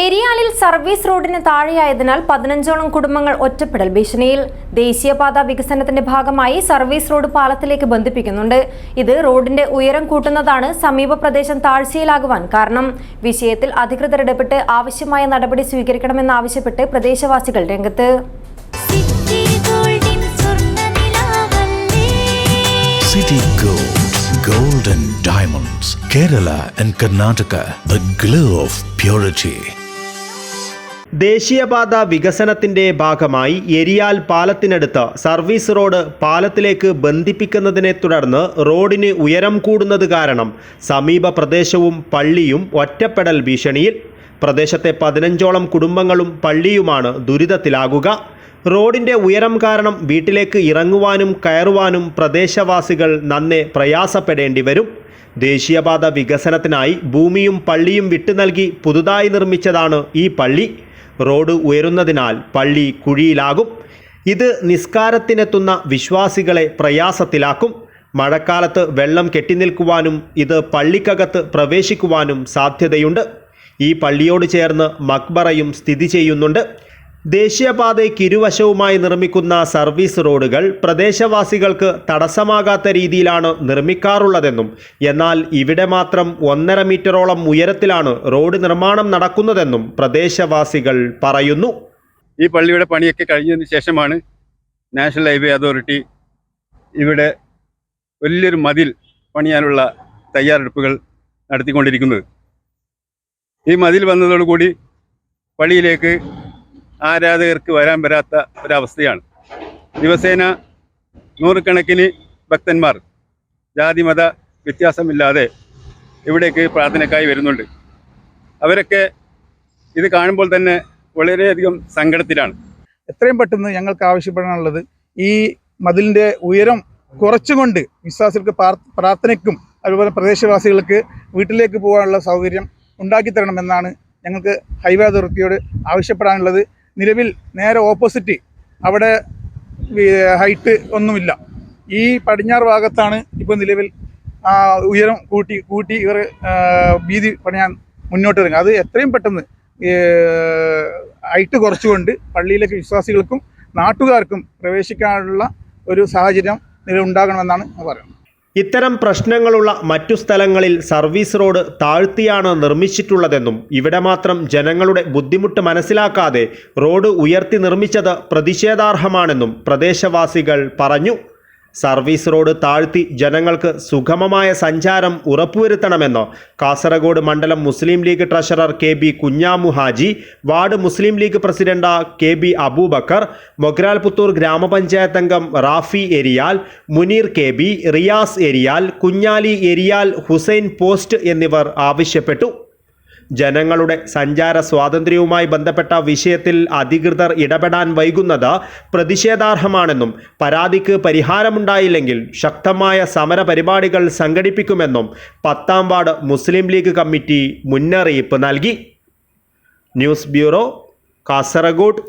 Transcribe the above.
എരിയാലിൽ service റോഡിന് താഴെയായതിനാൽ പതിനഞ്ചോളം കുടുംബങ്ങൾ ഒറ്റപ്പെടൽ ഭീഷണിയിൽ. ദേശീയപാത വികസനത്തിന്റെ ഭാഗമായി സർവീസ് റോഡ് പാലത്തിലേക്ക് ബന്ധിപ്പിക്കുന്നുണ്ട്. ഇത് റോഡിന്റെ ഉയരം കൂട്ടുന്നതാണ് സമീപ പ്രദേശം താഴ്ചയിലാകുവാൻ കാരണം. വിഷയത്തിൽ അധികൃതർ ഇടപെട്ട് ആവശ്യമായ നടപടി സ്വീകരിക്കണമെന്നാവശ്യപ്പെട്ട് പ്രദേശവാസികൾ രംഗത്ത്. സിറ്റി ഗോൾഡിൻ സ്വർണനിലാവല്ലേ City Gold, Gold and Diamonds, Kerala and Karnataka, the glow of purity. ദേശീയപാത വികസനത്തിന്റെ ഭാഗമായി എരിയാൽ പാലത്തിനടുത്ത് സർവീസ് റോഡ് പാലത്തിലേക്ക് ബന്ധിപ്പിക്കുന്നതിനെ തുടർന്ന് റോഡിന് ഉയരം കൂടുന്നത് കാരണം സമീപ പ്രദേശവും പള്ളിയും ഒറ്റപ്പെടൽ ഭീഷണിയിൽ. പ്രദേശത്തെ പതിനഞ്ചോളം കുടുംബങ്ങളും പള്ളിയുമാണ് ദുരിതത്തിലാകുക. റോഡിന്റെ ഉയരം കാരണം വീട്ടിലേക്ക് ഇറങ്ങുവാനും കയറുവാനും പ്രദേശവാസികൾ നന്നെ പ്രയാസപ്പെടേണ്ടി വരും. ദേശീയപാത വികസനത്തിനായി ഭൂമിയും പള്ളിയും വിട്ടു നൽകി പുതുതായി നിർമ്മിച്ചതാണ് ഈ പള്ളി. റോഡ് ഉയരുന്നതിനാൽ പള്ളി കുഴിയിലാകും. ഇത് നിസ്കാരത്തിനെത്തുന്ന വിശ്വാസികളെ പ്രയാസത്തിലാക്കും. മഴക്കാലത്ത് വെള്ളം കെട്ടിനിൽക്കുവാനും ഇത് പള്ളിക്കകത്ത് പ്രവേശിക്കുവാനും സാധ്യതയുണ്ട്. ഈ പള്ളിയോട് ചേർന്ന് മക്ബറയും സ്ഥിതി ചെയ്യുന്നുണ്ട്. ദേശീയപാതയ്ക്ക് ഇരുവശവുമായി നിർമ്മിക്കുന്ന സർവീസ് റോഡുകൾ പ്രദേശവാസികൾക്ക് തടസ്സമാകാത്ത രീതിയിലാണ് നിർമ്മിക്കാറുള്ളതെന്നും എന്നാൽ ഇവിടെ മാത്രം ഒന്നര മീറ്ററോളം ഉയരത്തിലാണ് റോഡ് നിർമ്മാണം നടക്കുന്നതെന്നും പ്രദേശവാസികൾ പറയുന്നു. ഈ പള്ളിയുടെ പണിയൊക്കെ കഴിഞ്ഞതിന് ശേഷമാണ് നാഷണൽ ഹൈവേ അതോറിറ്റി ഇവിടെ വലിയൊരു മതിൽ പണിയാനുള്ള തയ്യാറെടുപ്പുകൾ നടത്തിക്കൊണ്ടിരിക്കുന്നത്. ഈ മതിൽ വന്നതോടുകൂടി പള്ളിയിലേക്ക് ആരാധകർക്ക് വരാൻ വരാത്ത ഒരവസ്ഥയാണ്. ദിവസേന നൂറുകണക്കിന് ഭക്തന്മാർ ജാതിമത വ്യത്യാസമില്ലാതെ ഇവിടേക്ക് പ്രാർത്ഥനക്കായി വരുന്നുണ്ട്. അവരൊക്കെ ഇത് കാണുമ്പോൾ തന്നെ വളരെയധികം സങ്കടത്തിലാണ്. എത്രയും പെട്ടെന്ന് ഞങ്ങൾക്ക് ആവശ്യപ്പെടാനുള്ളത് ഈ മതിലിന്റെ ഉയരം കുറച്ചുകൊണ്ട് വിശ്വാസികൾക്ക് പ്രാർത്ഥനയ്ക്കും അതുപോലെ പ്രദേശവാസികൾക്ക് വീട്ടിലേക്ക് പോകാനുള്ള സൗകര്യം ഉണ്ടാക്കി തരണമെന്നാണ് ഞങ്ങൾക്ക് ഹൈവേ അതോറിറ്റിയോട് ആവശ്യപ്പെടാനുള്ളത്. നിലവിൽ നേരെ ഓപ്പോസിറ്റ് അവിടെ ഹൈറ്റ് ഒന്നുമില്ല. ഈ പടിഞ്ഞാറ് ഭാഗത്താണ് ഇപ്പോൾ നിലവിൽ ഉയരം കൂട്ടി കൂട്ടി ഇവർ വീതി പണിയാൻ മുന്നോട്ട് ഇറങ്ങുക അത് എത്രയും പെട്ടെന്ന് ഹൈറ്റ് കുറച്ചുകൊണ്ട് പള്ളിയിലേക്ക് വിശ്വാസികൾക്കും നാട്ടുകാർക്കും പ്രവേശിക്കാനുള്ള ഒരു സാഹചര്യം നിലവിലുണ്ടാകണമെന്നാണ് പറയുന്നത്. ഇത്തരം പ്രശ്നങ്ങളുള്ള മറ്റു സ്ഥലങ്ങളിൽ സർവീസ് റോഡ് താഴ്ത്തിയാണ് നിർമ്മിച്ചിട്ടുള്ളതെന്നും ഇവിടെ മാത്രം ജനങ്ങളുടെ ബുദ്ധിമുട്ട് മനസ്സിലാക്കാതെ റോഡ് ഉയർത്തി നിർമ്മിച്ചത് പ്രതിഷേധാർഹമാണെന്നും പ്രദേശവാസികൾ പറഞ്ഞു. സർവീസ് റോഡ് താഴ്ത്തി ജനങ്ങൾക്ക് സുഗമമായ സഞ്ചാരം ഉറപ്പുവരുത്തണമെന്ന് കാസർഗോഡ് മണ്ഡലം Muslim League treasurer K B Kunhamu Haji ward Muslim League president K B Aboobacker Mogral Puthur ഗ്രാമപഞ്ചായത്ത് അംഗം Rafi Eriyal Muneer K B Riyas Eriyal Kunhali Eriyal Hussain post എന്നിവർ ആവശ്യപ്പെട്ടു. ജനങ്ങളുടെ സഞ്ചാര സ്വാതന്ത്ര്യവുമായി ബന്ധപ്പെട്ട വിഷയത്തിൽ അധികൃതർ ഇടപെടാൻ വൈകുന്നത് പ്രതിഷേധാർഹമാണെന്നും പരാതിക്ക് പരിഹാരമുണ്ടായില്ലെങ്കിൽ ശക്തമായ സമര പരിപാടികൾ സംഘടിപ്പിക്കുമെന്നും പത്താം വാർഡ് മുസ്ലിം ലീഗ് കമ്മിറ്റി മുന്നറിയിപ്പ് നൽകി. News bureau Kasaragod.